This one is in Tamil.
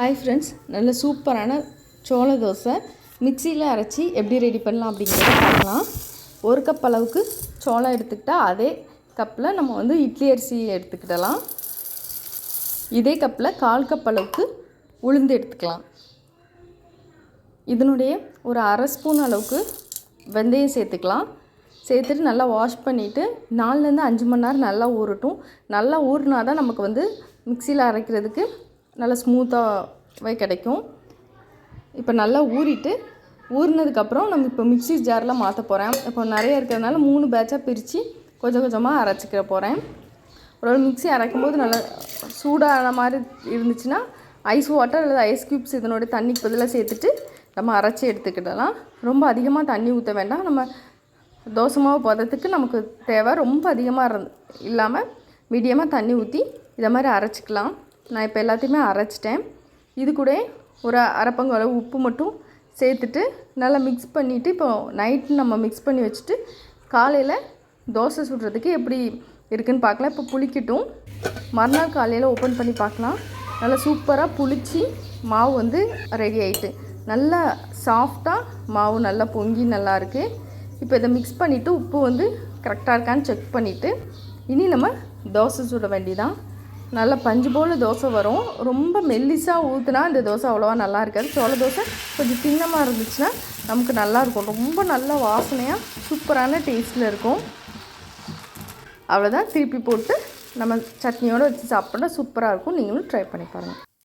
ஹாய் ஃப்ரெண்ட்ஸ் நல்ல சூப்பரான சோள தோசை. மிக்சியில் அரைச்சி எப்படி ரெடி பண்ணலாம் அப்படிங்கிறத பார்க்கலாம். ஒரு கப் அளவுக்கு சோளம் எடுத்துக்கிட்டால் அதே கப்பில் நம்ம வந்து இட்லி அரிசி எடுத்துக்கிடலாம். இதே கப்பில் கால் கப் அளவுக்கு உளுந்து எடுத்துக்கலாம். இதனுடைய ஒரு அரை ஸ்பூன் அளவுக்கு வெந்தயம் சேர்த்துக்கலாம். சேர்த்துட்டு நல்லா வாஷ் பண்ணிவிட்டு நாலுலேருந்து அஞ்சு மணி நேரம் நல்லா ஊறட்டும். நல்லா ஊறினா தான் நமக்கு வந்து மிக்சியில் அரைக்கிறதுக்கு நல்லா ஸ்மூத்தாகவே கிடைக்கும். இப்போ நல்லா ஊறிட்டு ஊறினதுக்கப்புறம் நம்ம இப்போ மிக்சி ஜாரில் மாற்ற போகிறேன் இப்போ நிறைய இருக்கிறதுனால மூணு பேட்சாக பிரித்து கொஞ்சம் கொஞ்சமாக அரைச்சிக்க போகிறேன் ஒரு மிக்சி அரைக்கும் போது நல்லா சூடான மாதிரி இருந்துச்சுன்னா ஐஸ் வாட்டர் அல்லது ஐஸ் க்யூப்ஸ் இதனுடைய தண்ணிக்கு பதிலாக சேர்த்துட்டு நம்ம அரைச்சி எடுத்துக்கிடலாம். ரொம்ப அதிகமாக தண்ணி ஊற்ற வேண்டாம். நம்ம தோசை மாவு பதத்துக்கு நமக்கு தேவை. ரொம்ப அதிகமாக இருந் இல்லாமல் மீடியமாக தண்ணி ஊற்றி இதை மாதிரி அரைச்சிக்கலாம். நான் இப்போ எல்லாத்தையுமே அரைச்சிட்டேன். இது கூட ஒரு அரைப்பங்கு அளவு உப்பு மட்டும் சேர்த்துட்டு நல்லா மிக்ஸ் பண்ணிவிட்டு இப்போ நைட்டு நம்ம மிக்ஸ் பண்ணி வச்சுட்டு காலையில் தோசை சுடுறதுக்கு எப்படி இருக்குதுன்னு பார்க்கலாம். இப்போ புளிக்கட்டும். மறுநாள் காலையில் ஓப்பன் பண்ணி பார்க்கலாம். நல்லா சூப்பராக புளிச்சு மாவு வந்து ரெடி ஆகிட்டு நல்லா சாஃப்டாக மாவு நல்லா பொங்கி நல்லா இருக்குது இப்போ இதை மிக்ஸ் பண்ணிவிட்டு உப்பு வந்து கரெக்டாக இருக்கான்னு செக் பண்ணிவிட்டு இனி நம்ம தோசை சுட வேண்டிதான் நல்லா பஞ்சு போல் தோசை வரும். ரொம்ப மெல்லிஸாக ஊற்றுனா இந்த தோசை அவ்வளோவா நல்லா இருக்காது. சோள தோசை கொஞ்சம் திண்ணமாக இருந்துச்சுன்னா நமக்கு நல்லாயிருக்கும் ரொம்ப நல்ல வாசனையாக சூப்பரான டேஸ்ட்டில் இருக்கும். அவ்வளோதான் திருப்பி போட்டு நம்ம சட்னியோடு வச்சு சாப்பிட்டா சூப்பராக இருக்கும். நீங்களும் ட்ரை பண்ணி பாருங்கள்